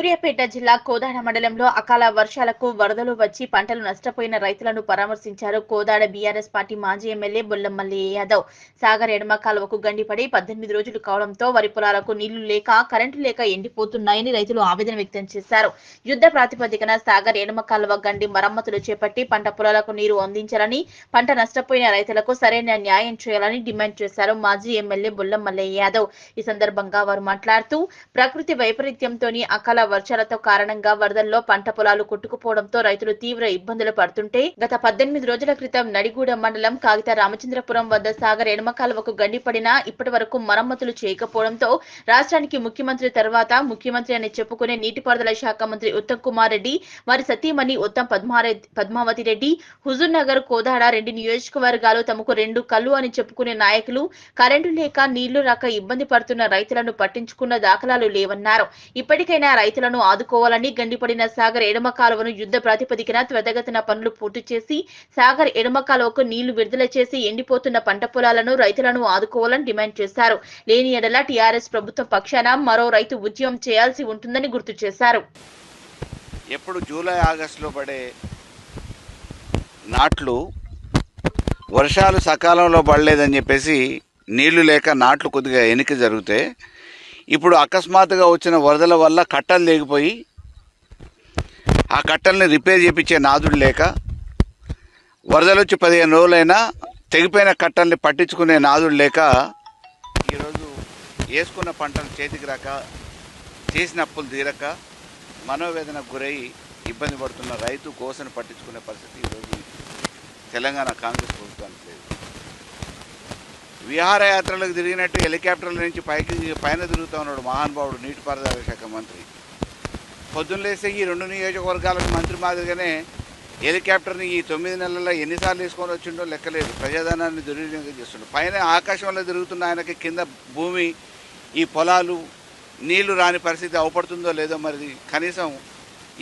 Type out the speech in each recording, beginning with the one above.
సూర్యాపేట జిల్లా కోదాడ మండలంలో అకాల వర్షాలకు వరదలు వచ్చి పంటలు నష్టపోయిన రైతులను పరామర్శించారు కోదాడ బీఆర్ఎస్ పార్టీ మాజీ ఎమ్మెల్యే బొల్లమల్లి యాదవ్. సాగర్ ఎడమ కాలువకు గండిపడి పద్దెనిమిది రోజులు కావడంతో వరి పొలాలకు నీళ్ళు లేక కరెంటు లేక ఎండిపోతున్నాయని రైతులు ఆవేదన వ్యక్తం చేశారు. యుద్ధ ప్రాతిపదికన సాగర్ ఎడమ కాలువ గండి మరమ్మతులు చేపట్టి పంట పొలాలకు నీరు అందించాలని పంట నష్టపోయిన రైతులకు సరైన న్యాయం చేయాలని డిమాండ్ చేశారు మాజీ ఎమ్మెల్యే బొల్లమల్లి యాదవ్. ఈ సందర్భంగా వారు మాట్లాడుతూ ప్రకృతి వైపరీత్యంతోని అకాల వర్షాలతో కారణంగా వరదల్లో పంట పొలాలు కొట్టుకుపోవడంతో రైతులు తీవ్ర ఇబ్బందులు పడుతుంటే గత పద్దెనిమిది రోజుల క్రితం నడిగూడ మండలం కాగిత రామచంద్రపురం వద్ద సాగర్ ఎడమ కాలువకు గండిపడినా ఇప్పటి వరకు మరమ్మతులు చేయకపోవడంతో రాష్ట్రానికి ముఖ్యమంత్రి తర్వాత ముఖ్యమంత్రి అని చెప్పుకునే నీటిపారుదల శాఖ మంత్రి ఉత్తమ్ కుమార్ రెడ్డి వారి సతీమణి ఉత్తమ్ పద్మావతి రెడ్డి హుజూర్ నగర్ కోదాడ రెండు నియోజకవర్గాలు తమకు రెండు కళ్ళు అని చెప్పుకునే నాయకులు కరెంటు లేక నీళ్ళు రాక ఇబ్బంది పడుతున్న రైతులను పట్టించుకున్న దాఖలాలు లేవన్నారు. ఇప్పటికైనా రైతులను ఆదుకోవాలని గండిపడిన సాగర్ ఎడమ కాలువను యుద్ధ ప్రాతిపదికన త్వరితగతిన పనులు పూర్తి చేసి సాగర్ ఎడమ కాలువకు నీళ్ళు విడుదల చేసి ఎండిపోతున్న పంట పొలాలను రైతులను ఆదుకోవాలని డిమాండ్ చేశారు. లేని ఎడల టీఆర్ఎస్ ప్రభుత్వం పక్షాన మరో రైతు ఉద్యమం చేయాల్సి ఉంటుందని గుర్తు చేశారు. ఎప్పుడు జూలై ఆగస్టులో పడే నాట్లు వర్షాలు సకాలంలో పడలేదని చెప్పేసి నీళ్ళు లేక నాట్లు కొద్దిగా ఎన్నిక జరిగితే ఇప్పుడు అకస్మాత్తుగా వచ్చిన వరదల వల్ల కట్టలు లేకపోయి ఆ కట్టల్ని రిపేర్ చేయించే నాదుడు లేక వరదలు వచ్చి పదిహేను రోజులైనా తెగిపోయిన కట్టల్ని పట్టించుకునే నాదుడు లేక ఈరోజు వేసుకున్న పంటలు చేతికి రాక చేసిన అప్పులు తీరక మనోవేదనకు గురై ఇబ్బంది పడుతున్న రైతు కోసను పట్టించుకునే పరిస్థితి ఈరోజు తెలంగాణ కాంగ్రెస్ ప్రభుత్వానికి లేదు. విహారయాత్రలకు తిరిగినట్టు హెలికాప్టర్ల నుంచి పైకి పైన తిరుగుతూ ఉన్నాడు మహానుభావుడు నీటిపారుదల శాఖ మంత్రి. పొద్దున్నలేస్తే ఈ రెండు నియోజకవర్గాలకు మంత్రి మాదిరిగానే హెలికాప్టర్ని ఈ తొమ్మిది నెలల్లో ఎన్నిసార్లు తీసుకొని వచ్చిండో లెక్కలేదు. ప్రజాధనాన్ని దుర్వినియోగం చేస్తుండే. పైన ఆకాశంలో తిరుగుతున్న ఆయనకి కింద భూమి ఈ పొలాలు నీళ్ళు రాని పరిస్థితి అవపడుతుందో లేదో మరి కనీసం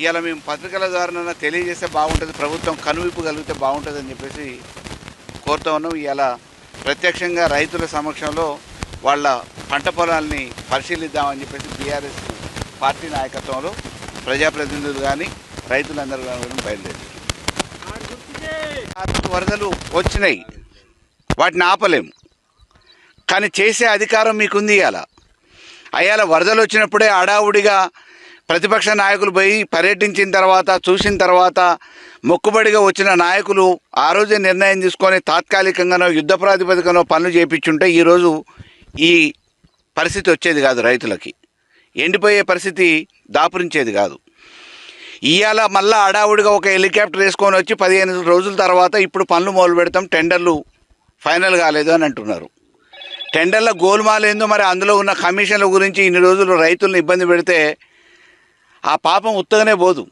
ఇవాళ మేము పత్రికల ద్వారా తెలియజేస్తే బాగుంటుంది ప్రభుత్వం కనువిప్పు కలిగితే బాగుంటుంది అని చెప్పేసి కోరుతా ఉన్నాం. ఇవాళ ప్రత్యక్షంగా రైతుల సమక్షంలో వాళ్ళ పంట పొలాల్ని పరిశీలిద్దామని చెప్పేసి బీఆర్ఎస్ పార్టీ నాయకత్వంలో ప్రజాప్రతినిధులు కానీ రైతులందరూ కానీ బయలుదేరారు. వరదలు వచ్చినాయి. వాటిని ఆపలేము. కానీ చేసే అధికారం మీకుంది ఇవాళ అయ్యాల వరదలు వచ్చినప్పుడే అడావుడిగా ప్రతిపక్ష నాయకులు పోయి పర్యటించిన తర్వాత చూసిన తర్వాత మొక్కుబడిగా వచ్చిన నాయకులు ఆ రోజే నిర్ణయం తీసుకొని తాత్కాలికంగానో యుద్ధ ప్రాతిపదికనో పనులు చేయించుంటే ఈరోజు ఈ పరిస్థితి వచ్చేది కాదు రైతులకి. ఎండిపోయే పరిస్థితి దాపురించేది కాదు. ఇవాళ మళ్ళా అడావుడిగా ఒక హెలికాప్టర్ వేసుకొని వచ్చి పదిహేను రోజుల తర్వాత ఇప్పుడు పనులు మొదలు పెడతాం టెండర్లు ఫైనల్ కాలేదు అని అంటున్నారు. టెండర్ల గోల్మాలేందో మరి అందులో ఉన్న కమిషన్ల గురించి ఇన్ని రోజులు రైతులను ఇబ్బంది పెడితే ఆ పాపం ఉత్తగానే పోదు.